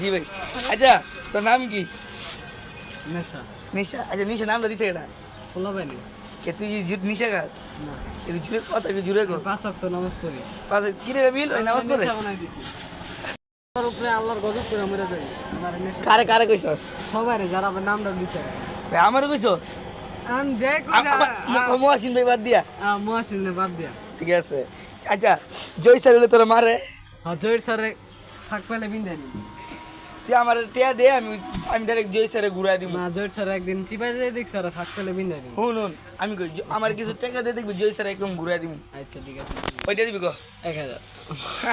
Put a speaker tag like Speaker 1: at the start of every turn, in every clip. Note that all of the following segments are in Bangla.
Speaker 1: জি ভাই আচ্ছা তোর নাম কি?
Speaker 2: নেশা।
Speaker 1: নিশা? আচ্ছা নিশা নামটা দিছে এটা। কে তুই জু- নিশা গাছ
Speaker 2: না।
Speaker 1: একটু জুড়ে কথা একটু জুড়ে
Speaker 2: পাঁচ অক্ত নামাজ পড়ি।
Speaker 1: পাশে কিরে রে বিল ওই নামাজ পড়ে?
Speaker 2: নেশা বানাই দিছি। তার উপরে আল্লাহর গজব করে আমরা যাই। আমার নেশা
Speaker 1: কারে কারে কইছস?
Speaker 2: সবাই যারা আমার নামটা দিছে।
Speaker 1: ভাই আমারও কইছস?
Speaker 2: আম যে
Speaker 1: মহাসিন ভাই বাদ দিয়া।
Speaker 2: মহাসিন বাদ দিয়া।
Speaker 1: ঠিক আছে। আচ্ছা জয় স্যার তোরা মারে।
Speaker 2: হ্যাঁ জয়ের স্যারে থাক পেলে বিন্দানি
Speaker 1: তুই আমার টিয়া দে আমি আমি ডাইরেক্ট জয় স্যারে ঘুরাই দিব।
Speaker 2: না জয়ের স্যার একদিন চিপাই দিয়ে দেখছি আর ফাঁক পেলে বিন্দানি
Speaker 1: হুন হুন। আমি কই আমার কিছু টাকা দিয়ে দেখবি জয় স্যার একদম ঘুরাই দিব।
Speaker 2: আচ্ছা ঠিক আছে।
Speaker 1: ওইটা দিবি কো?
Speaker 2: এক হাজার।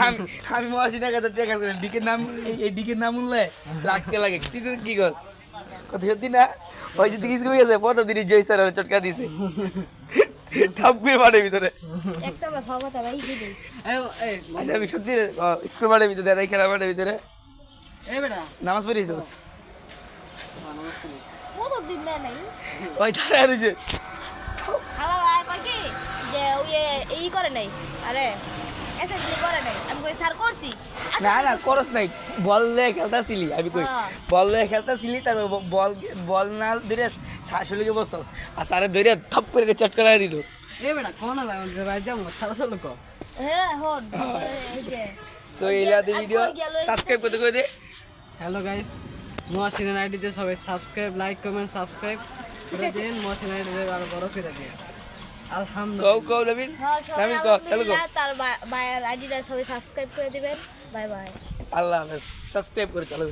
Speaker 1: আমি আমি মহাসিন এক হাজার টাকা করে ডিকের নাম এই- ডিকের নাম উনলে রাখতে লাগে। তুই করে কি কস? কত সত্যি না? ওই যে তুই স্কুলে গেছে প্রথম দিনই জয় স্যার চটকা দিছে। থাপ করে মাঠের ভিতরে।
Speaker 3: একটা ভগতা ভাই
Speaker 1: আচ্ছা আমি সত্যি স্কুল মাঠের ভিতরে খেলা মাঠের ভিতরে। নামাজ
Speaker 2: পড়ি।
Speaker 3: প্রথম দিন দেয় নাই।
Speaker 1: ওই তারা রয়েছে
Speaker 3: খালা ভাই কয় কি? যে ওই এই করে নাই। আরে এসএসবি করে নাই। আমি কই স্যার করছি।
Speaker 1: না না করস নাই। বল লয়ে খেলতাছিলি আমি কই।
Speaker 3: হ্যাঁ।
Speaker 1: বল লয়ে খেলতাছিলি তার বল বল না ধরে শাশুড়িকে বসছস আর সারে ধরে থাপ করে দিত।
Speaker 2: বেটা কোন ভাই যাব সারা সালো
Speaker 3: হ্যাঁ হন। এই যে।
Speaker 1: সো এইলাতে ভিডিও সাবস্ক্রাইব করতে কই দে।
Speaker 2: হ্যালো গাইস মহাসিনের আইডিতে সবাই সাবস্ক্রাইব লাইক কমেন্ট সাবস্ক্রাইব করে দিন। সিনেমা আইডিতে আরও বড় করে দিন।
Speaker 1: কও
Speaker 2: আলহামদুলিল্লাহ।
Speaker 1: কও নবীন
Speaker 3: হ্যাঁ
Speaker 1: নামি কও চলো কও।
Speaker 3: তার বায়ার আইডিটা সবাই সাবস্ক্রাইব করে দিবেন। বাই বাই
Speaker 1: আল্লাহ হাফেজ। সাবস্ক্রাইব করে চলো